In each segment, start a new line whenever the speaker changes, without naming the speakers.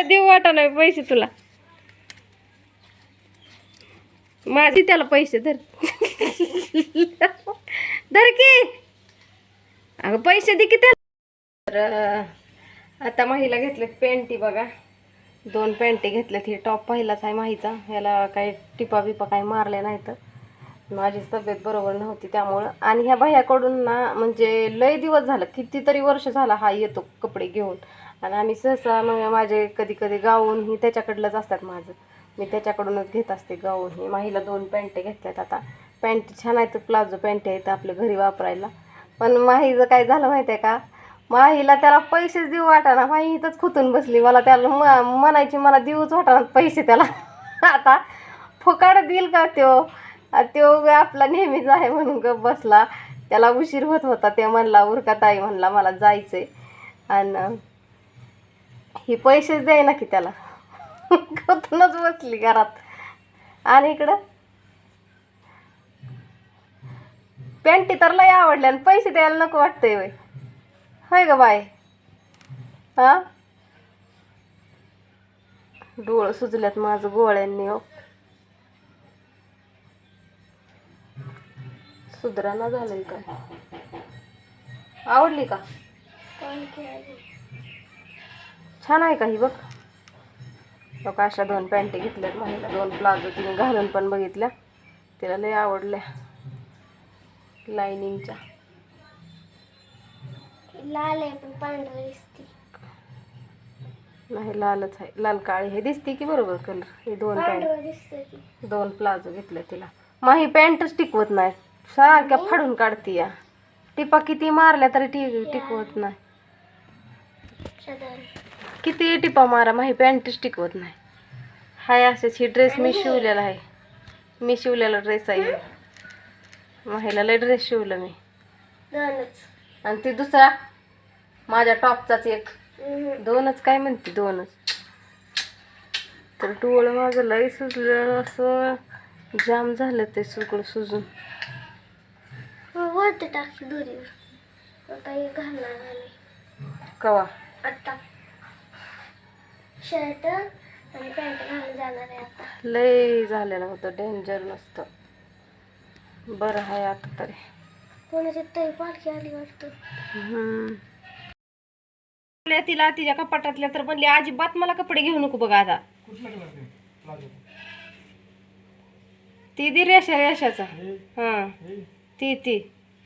मला देऊ वाटा पैसे तुला. माझी त्याला पैसे धर. धर की. अगं पैसे दे की त्याला. तर आता माहीला घेतल्यात पॅन्टी बघा. दोन पॅन्टी घेतल्यात हे टॉप पहिलाच आहे माहीचा. ह्याला काही टिपा बिपा काही मारल्या नाहीत. माझी तब्येत बरोबर नव्हती त्यामुळं. आणि ह्या भैयाकडून ना म्हणजे लय दिवस झालं. कितीतरी वर्ष झाला हा येतो कपडे घेऊन. आणि आम्ही सहसा मग माझे कधी कधी गाऊन ही त्याच्याकडलंच असतात माझं. मी त्याच्याकडूनच घेत असते गाऊन ही. माहीला दोन पॅन्टे घेतल्यात आता. पॅन्ट छान आहेत प्लाझो पॅन्ट आहेत आपल्या घरी वापरायला. पण माहीचं काय झालं माहिती आहे का? माहीला त्याला पैसेच देऊ वाटाना. माही इथंच खुतून बसली. मला त्याला म- म्हणायची मला देऊच वाटाना पैसे त्याला. आता फुकाड देईल का त्यो? त्यो आपला नेहमीच आहे म्हणून ग बसला. त्याला उशीर होत होता. ते म्हणला उरका ताई म्हणला मला जायचं आहे आणि ही पैसेच द्याय ना की त्याला? खुतूनच बसली घरात. आणि इकडं? पॅन्टी तर लय आवडल्या आणि पैसे द्यायला नको वाटतंय वय होय ग बाय हा? डोळं सुजल्यात माझं गोळ्यांनी हो. सुधराना झालंय काय? आवडली का? छान आहे का ही बघ? बघ अशा दोन पॅन्टी घेतल्यात महिला दोन प्लाझो तिने घालून पण बघितल्या. तिला लय आवडल्या. लाईनिंगच्या
लाल आहे पण पांढरा दिसते.
नाही लालच आहे. लाल काळी हे दिसते की बरोबर कलर हे दोन पॅन्ट.
दिसतं
दोन प्लाझो घेतले तिला. मग ही पॅन्टच टिकवत नाही. सारख्या फाडून काढते या. टिपा किती मारल्या तरी टी टिकवत नाही.
साधारण.
किती टिपा मारा मग ही पॅन्टच टिकवत नाही. हाय असेच ही ड्रेस मी शिवलेला आहे. मी शिवलेला ड्रेस आहे. महिला लय ड्रेस शिवलं मी. आणि ती दुसरा माझ्या टॉपचाच एक. दोनच काय म्हणते दोनच. तर डोळं माझं लय सुजलं असं जाम झालं ते सगळं सुजून.
वरती टाकी दोरीवर. हे घालणार
कवा?
आता. शर्ट आणि पॅन्ट घालून जाणार आहे आता.
लय झालेलं होतं डेंजर नसतं. बरं आहे आता तरी.
कोणाची तरी पालखी आली वाटतं.
हम्म. आपल्या तिला तिच्या कपाटातल्या तर म्हणली अजिबात मला कपडे घेऊ नको बघा आता. ती दी रेषा रेषाचा. हा. ती ती.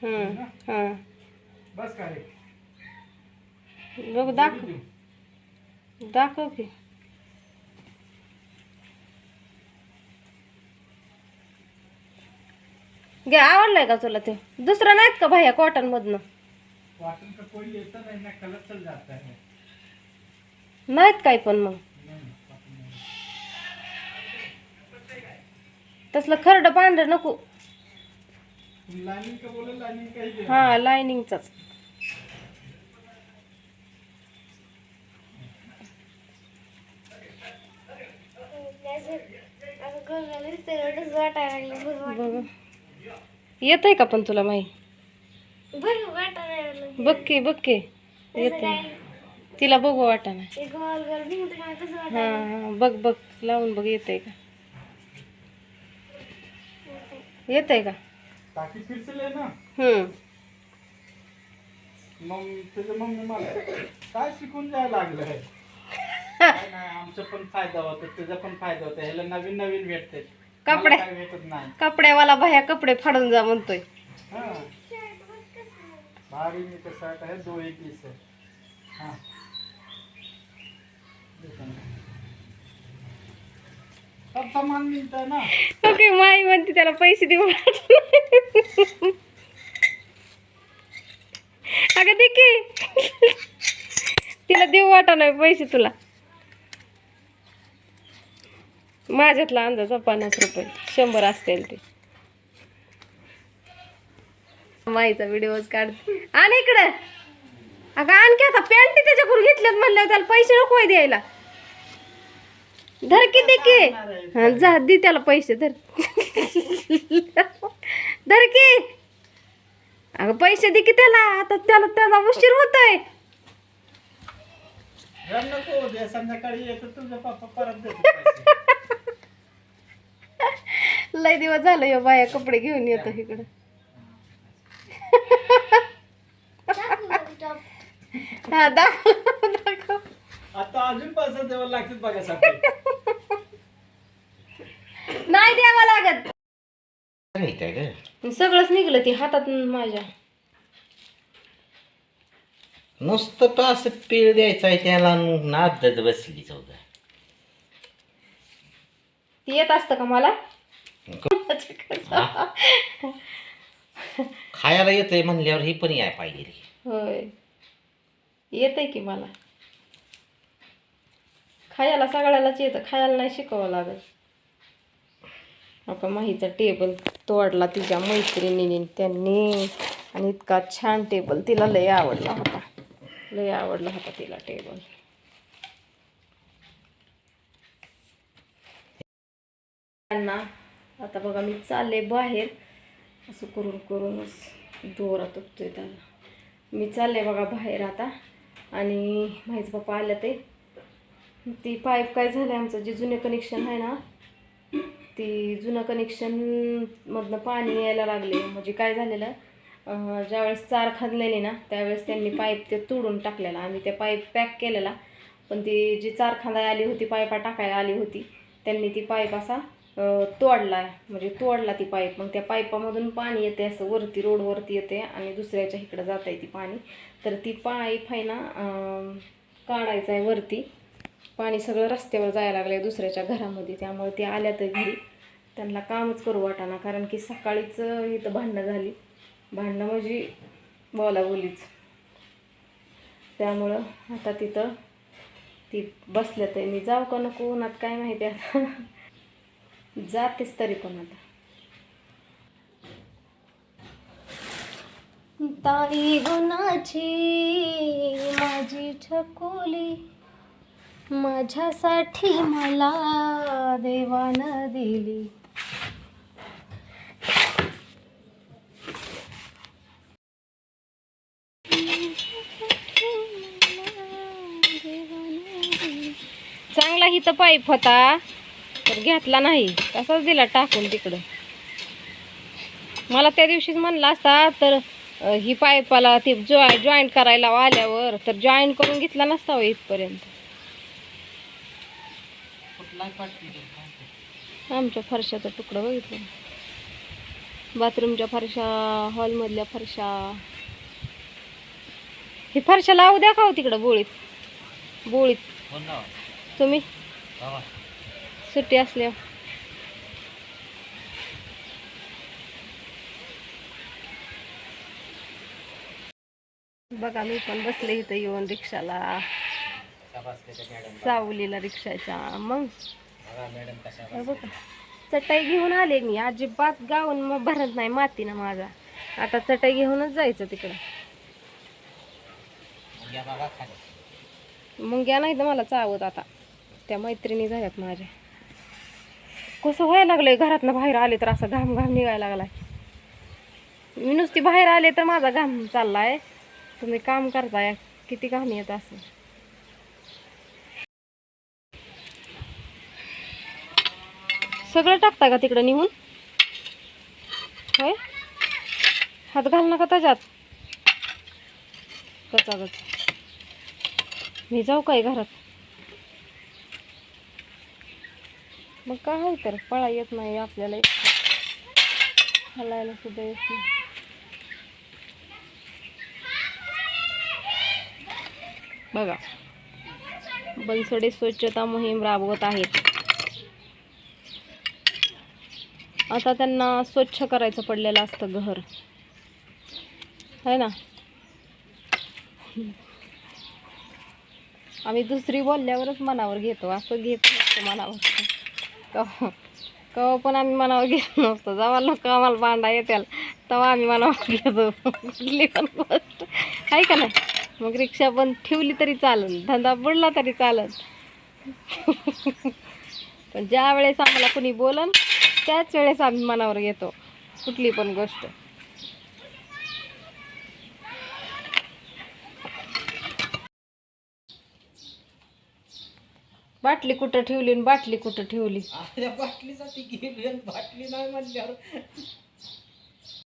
हम्म हा. बघ दाखव. दाखव की. घे आवडलाय का तुला ते? दुसरं नाहीत का भैया कॉटन मधनं? नाहीत काय पण मग. तसलं खरड पांढरं नको. हा लाइनिंगचाच
वाटायला लागलं बरं
बघ. येत आहे का पण तुला
लागलं
बघ की बघ की. येत तिला बघू वाटा ना
ते गोल गोल भिंत मला कसं वाटतं
हा बघ बघ. लावून बघ येत आहे का? येत आहे का हम्म.
मग त्याच्या मम्मी मला काय शिकून जायला लागलं नाही आमचा पण फायदा होतो तुझा पण फायदा होतो ह्याला नवीन नवीन भेटते
कपडे.
भेटत नाही.
कपड्यावाला भया कपडे फाडून जा म्हणतोय.
हा. भारी मी तर शर्ट आहे दो एक पीस आहे. हा. देखो ना. सब सामान मिलता ना.
ओके माई म्हणते त्याला पैसे देऊ अगं दे की. तिला देऊ वाटा नाही पैसे तुला. माझ्यातला अंदाजा पन्नास रुपये. शंभर असतील ते. माईचा व्हिडिओज काढ आणि इकडे. अगं आणखी आता पॅन्ट त्याच्याकडून घेतल्यात म्हणल्यावर त्याला पैसे नको द्यायला. धर की की. जा दे त्याला पैसे धर. धर की. अगं पैसे दे की त्याला. आता त्याला त्याला उशीर
होत आहे संध्याकाळी येतो तुझा पप्पा परत
लय दिवस झालं यो बाया कपडे घेऊन येतो इकडं. हा दाखव दाखव.
आता अजून पैसे द्यावं लागतील
नाही द्यावं लागत. सगळंच निघलं ती हातात माझ्या.
नुसतं तो असं पीळ द्यायचा आहे त्याला नादत बसली चौदा
ती येत असतं का मला?
खायला येतंय म्हणल्यावर ही पण याय पाहिजे
होय. येतंय की मला. खायला सगळ्यालाच येतं. खायला नाही शिकावं लागत. आपण माहीचा टेबल तोडला तिच्या मैत्रिणीने त्यांनी. आणि इतका छान टेबल तिला लय आवडला होता. लय आवडला होता तिला टेबल त्यांना आता बघा मी चालले बाहेर. असं करून करूनच दोरा तुटतोय त्याला मी चालले बघा बाहेर आता. आणि माहीच पप्पा आल्या ते. ती पाईप काय झालं आमचं? जे जुने कनेक्शन आहे ना ती जुनं कनेक्शनमधनं पाणी यायला लागले. म्हणजे काय झालेलं? ज्यावेळेस चार खांदलेली ना त्यावेळेस त्यांनी पाईप ते तोडून टाकलेला. आम्ही त्या पाईप पॅक केलेला. पण ती जी चार खांदा आली होती पाईपा टाकायला आली होती त्यांनी ती पाईप असा तोडला म्हणजे तोडला ती पाईप. मग त्या पाईपामधून पाणी येते असं वरती रोडवरती येते आणि दुसऱ्याच्या इकडं जात आहे ती पाणी. तर ती पाईप आहे ना काढायचं आहे वरती. पाणी सगळं रस्त्यावर जायला लागलं आहे दुसऱ्याच्या घरामध्ये. त्यामुळे ते आल्या तर घरी. त्यांना कामच करू वाटाना कारण की सकाळीच इथं भांडणं झाली. भांडणं म्हणजे बोलाबोलीच त्यामुळं आता तिथं ती बसल्या तर मी जाऊ का नको? उन्हात काय माहिती आता? जातेच तरी पण आता. ताई गुणाची माझी छकोली. माझ्यासाठी मला देवानं दिली. चांगला हिथं पाईप होता तर घेतला नाही. तसाच दिला टाकून तिकडं. मला त्या दिवशीच म्हणला असता तर ही पाईपाला ती जॉ जॉईंट करायला आल्यावर तर जॉईंट करून घेतला नसता हो इथपर्यंत. आमच्या फरशाचा तुकडं बघितलं. बाथरूमच्या फरशा हॉलमधल्या फरशा. ही फरशा लावू द्या का हो तिकडं बोळीत? बोळीत. तुम्ही? सुट्टी असल्यावर बघा मी पण बसले इथं येऊन रिक्षाला. सावलीला रिक्षाच्या. मग? बघा चटाई घेऊन आले मी. अजिबात गाऊन मग भरत नाही माती ना माझा. आता चटाई घेऊनच जायचं तिकडं. मुंग्या नाही तर मला चावत आता. त्या मैत्रिणी झाल्यात माझ्या. कसं व्हायला लागलंय? घरातनं बाहेर आले तर असं घाम घाम निघायला लागलाय. मी नुसती बाहेर आले तर माझा घाम चाललाय. तुम्ही काम करताय किती घाम येत असं सगळं टाकता का तिकडं निघून होय? हात घाल नका त्याच्यात. कचा कचा मी जाऊ काय घरात? मग काय आहे तर? पळा येत नाही आपल्याला. हलायला सुद्धा येत नाही. बघा. बनसोडे स्वच्छता मोहीम राबवत आहेत. आता त्यांना स्वच्छ करायचं पडलेलं असतं घर. है ना? आम्ही दुसरी बोलल्यावरच मनावर घेतो. असं घेत नसतो मनावर. कव पण आम्ही मनावर घेत नसतो जेव्हा लोक आम्हाला भांडा येत्याल तेव्हा आम्ही मनावर घेतो कुठली पण गोष्ट. आहे का नाही? मग रिक्षा पण ठेवली तरी चालेल धंदा बुडला तरी चालेल पण ज्या वेळेस आम्हाला कुणी बोलन त्याच वेळेस आम्ही मनावर घेतो. कुठली पण गोष्ट. बाटली कुठं ठेवली आणि बाटली कुठं ठेवली?
आपल्या बाटलीसाठी गेली आणि बाटली नाही म्हणल्यावर.